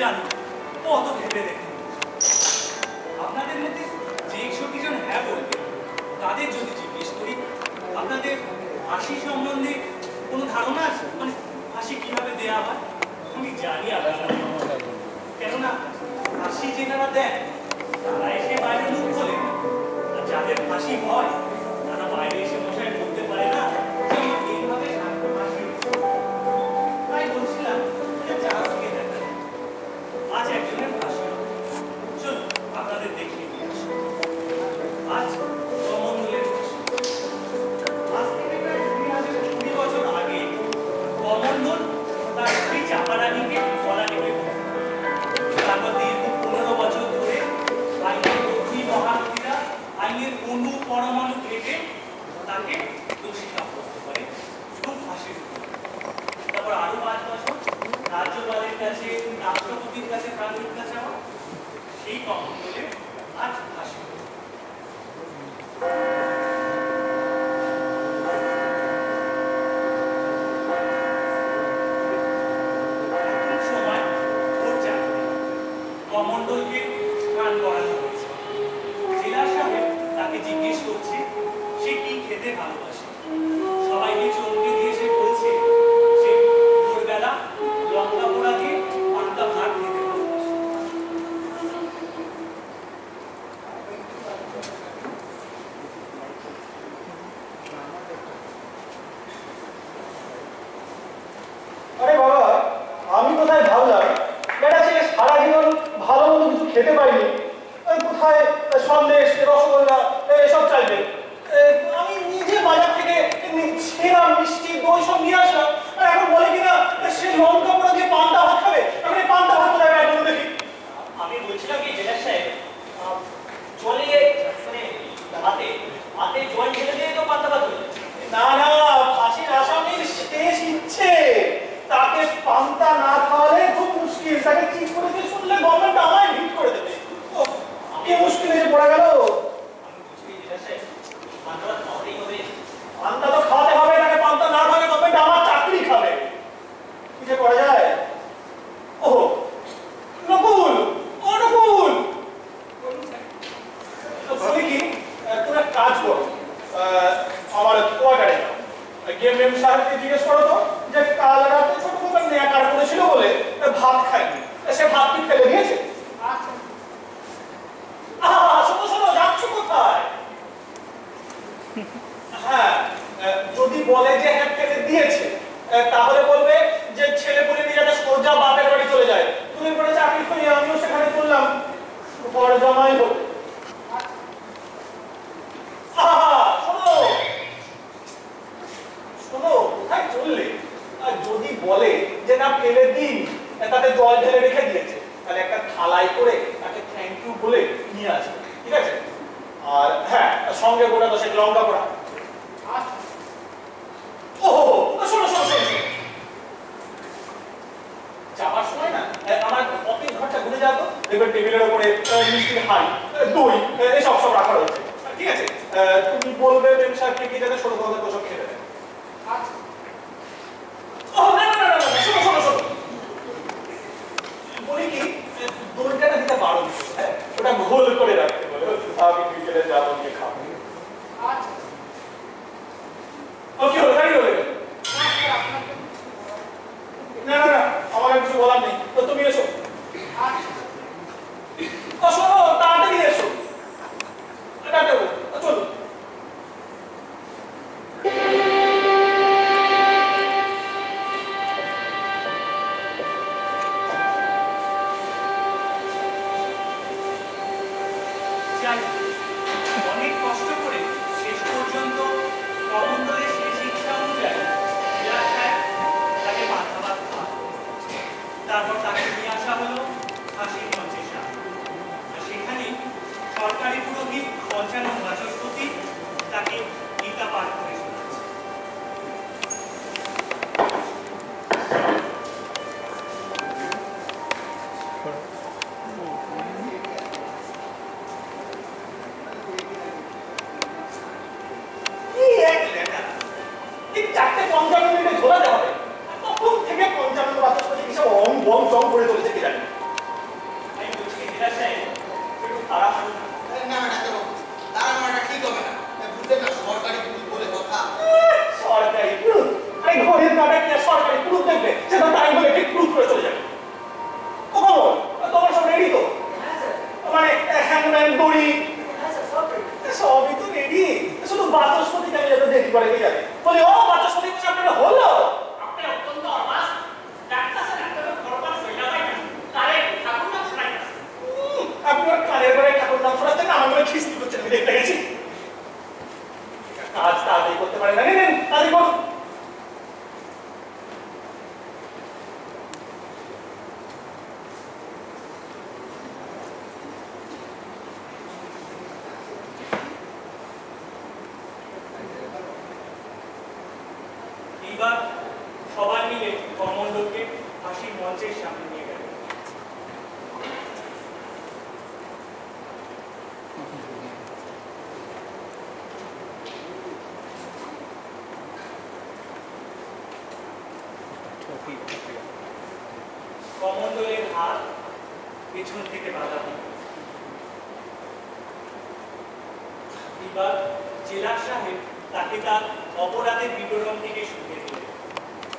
জানি, কত ভেবে দেখেন। আপনাদের মধ্যে যে একষট্টি জন হ্যাঁ বলবে, তাদের যদি জিজ্ঞেস করি, আপনাদের ফাঁসি সম্বন্ধে কোনো ধারণা আছে? মানে ফাঁসি কীভাবে দেয়া হয়? আমি জানি আপনারা কেননা ফাঁসি যেনারা দেন তারা এসে বাইরে খোলে আর যাদের ফাঁসি হয় রাষ্ট্রপতির কাছে প্রাণ আমার সেই কমণ্ডলে আজ ফাঁসি হলো। সারা জীবন ভালো মতো খেতে পারিনি কোথায় সন্দেশ, রসগোল্লা এসব চাইবে। আমি নিজে বাজার থেকে ছেঁড়া মিষ্টি, দই সব নিয়ে আসলাম। আর এখন বলে কিনা সে লঙ্কা পড়া দিয়ে পান্তা ভাত খাবে এখন এই পান্তা ভাত কোথায় পাই বলুন দেখি আমি বলছিলাম কি জেলা সাহেব আহ, জলে মানে হাতে হাতে জল ঢেলে দিয়ে তো পান্তা ভাত হয়ে যায়। না না ফাঁসির আসামির শেষ ইচ্ছে তাকে পান্তা না খাওয়ালে খুব মুশকিল তাকে ঠিক করেছে শুনলে গভর্নমেন্ট আমায় হিট করে দেবে ওহ, কি মুশকিল এসে পড়ে গেল আমি বলছি কি জেলা সাহেব পান্তা ভাত খাওয়াতেই হবে পান্তা তো খাওয়াতে হবে তাকে পান্তা না খাওয়ালে গভর্নমেন্ট আমার চাকরি খাবে কি যে করা যায় ও নকুল ও নকুল বলি কি আহ, তুমি এক কাজ করো আহ, আমার কোয়ার্টারে যাও গিয়ে মেম সাহেবকে জিজ্ঞেস করো তো যে কাল রাতে ছোট ছোট নেয়াকার করেছিল বলে আহ, ভাত খাই সে ভাত কি ফেলে দিয়েছে? যাচ্ছ কোথায়? হ্যাঁ যদি বলে যে হ্যাঁ ফেলে দিয়েছে তাহলে বলবে যে ছেলে পুলে নিয়ে যাতে সোজা বাপের বাড়ি চলে যায়। তুমি বলে চাকরি করি আমিও সেখানে চললাম পরে জমাই হোক আহা, শোনো শোনো কোথায় চললে আর যদি বলে যে না ফেলে দিন তাতে জল ঢেলে রেখে দিয়েছে। তাহলে একটা থালাই করে তাকে থ্যাংক ইউ বলে নিয়ে আসবে ঠিক আছে? আর হ্যাঁ সঙ্গে গোটা দশেক লঙ্কা পোড়া। না আমার ঘুরে টেবিলের উপরে আহ, মিষ্টির হাঁড়ি দই এসব সব রাখা রয়েছে। ঠিক আছে? তুমি বলবে মেম সাহেবকে কি যাতে ছোট খেতে দেয়? ও guys. won't, don't worry, the এবার সবাই মিলে কমণ্ডলকে ফাঁসির মঞ্চের সামনে নিয়ে গেল। কমণ্ডলের হাত পেছন থেকে বাধা দিল। এবার জেলা সাহেব তাকে তার অপরাধের বিবরণ থেকে দিলেন।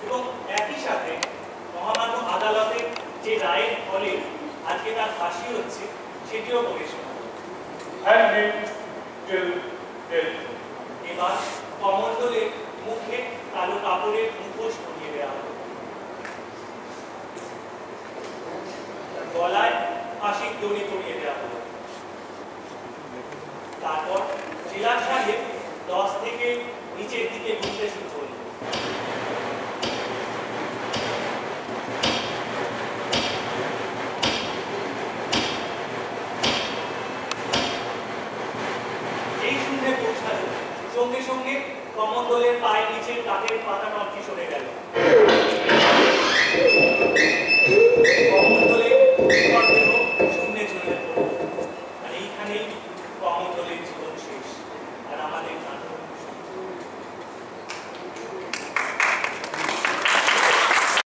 এবং একই সাথে মহামান্য আদালতের যে রায়ের ফলে আজকে তার ফাঁসি হচ্ছে সেটিও বলে শোনাল hang him till death. এবার কমণ্ডলের মুখে কালো কাপড়ের মুখোশ পরিয়ে দেওয়া হলো। গলায় ফাঁসির দড়ি পরিয়ে দেওয়া হলো। তারপর জেলা সাহেব দশ থেকে নিচের দিকে গুনতে শুরু